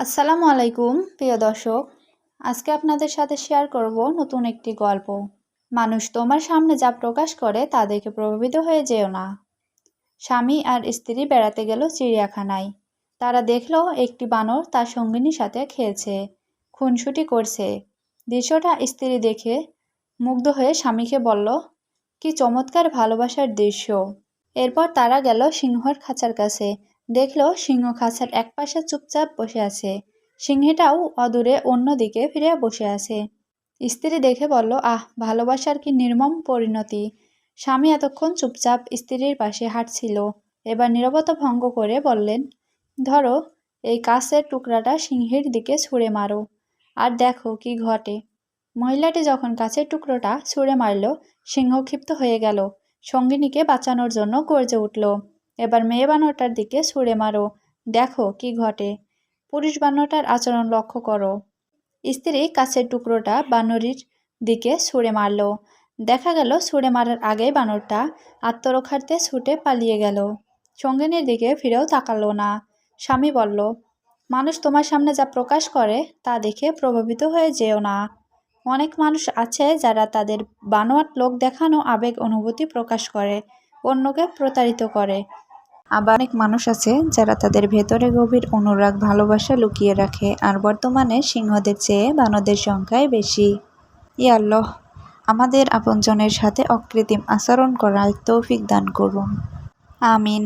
আসসালামু আলাইকুম, প্রিয় দর্শক। আজকে আপনাদের সাথে শেয়ার করব নতুন একটি গল্প। মানুষ তোমার সামনে যা প্রকাশ করে তা দেখে প্রভাবিত হয়ে যেও না। স্বামী আর স্ত্রী বেড়াতে গেল চিড়িয়াখানায়। তারা দেখল একটি বানর তার সঙ্গিনীর সাথে খেয়েছে খুনসুটি করছে। দৃশ্যটা স্ত্রী দেখে মুগ্ধ হয়ে স্বামীকে বলল, কি চমৎকার ভালোবাসার দৃশ্য। এরপর তারা গেল সিংহর খাঁচার কাছে। দেখল সিংহ খাঁচার একপাশে চুপচাপ বসে আছে। সিংহীটাও অদূরে অন্যদিকে ফিরে বসে আছে। স্ত্রী দেখে বলল, আহ, ভালোবাসার কি নির্মম পরিণতি? স্বামী এতক্ষণ চুপচাপ স্ত্রীর পাশে হাঁটছিল। এবার নীরবতা ভঙ্গ করে বললেন, ধরো, এই কাছের টুকরাটা সিংহের দিকে ছুঁড়ে মারো। আর দেখো কি ঘটে। মহিলাটি যখন কাছের টুকরোটা ছুঁড়ে মারল, সিংহ ক্ষিপ্ত হয়ে গেল। সঙ্গিনীকে বাঁচানোর জন্য গর্জে উঠল। এবার মেয়ে বানরটার দিকে ছুঁড়ে মারো। দেখো কি ঘটে। পুরুষ বানরটার আচরণ লক্ষ্য করো। স্ত্রী কাছের টুকরোটা বানরির দিকে ছুঁড়ে মারল। দেখা গেল ছুঁড়ে মারার আগেই বানরটা আত্মরক্ষার্থে ছুটে পালিয়ে গেল। সঙ্গিনীর দিকে ফিরেও তাকালো না। স্বামী বলল, মানুষ তোমার সামনে যা প্রকাশ করে তা দেখে প্রভাবিত হয়ে যেও না। অনেক মানুষ আছে যারা তাদের বানোয়াট লোক দেখানো আবেগ অনুভূতি প্রকাশ করে, অন্যকে প্রতারিত করে। আবার অনেক মানুষ আছে যারা তাদের ভেতরে গভীর অনুরাগ, ভালোবাসা লুকিয়ে রাখে আর বর্তমানে সিংহদের চেয়ে বানদের সংখ্যাই বেশি। ইয়াল্লাহ আমাদের আপনজনের সাথে অকৃত্রিম আচরণ করার তৌফিক দান করুন। আমিন।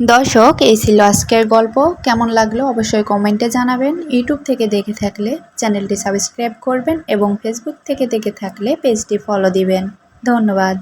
দর্শক, এই ছিল আজকের গল্প। কেমন লাগল অবশ্যই কমেন্টে জানাবেন। ইউটিউব থেকে দেখে থাকলে চ্যানেলটি সাবস্ক্রাইব করবেন এবং ফেসবুক থেকে দেখে থাকলে পেজটি ফলো দিবেন। ধন্যবাদ।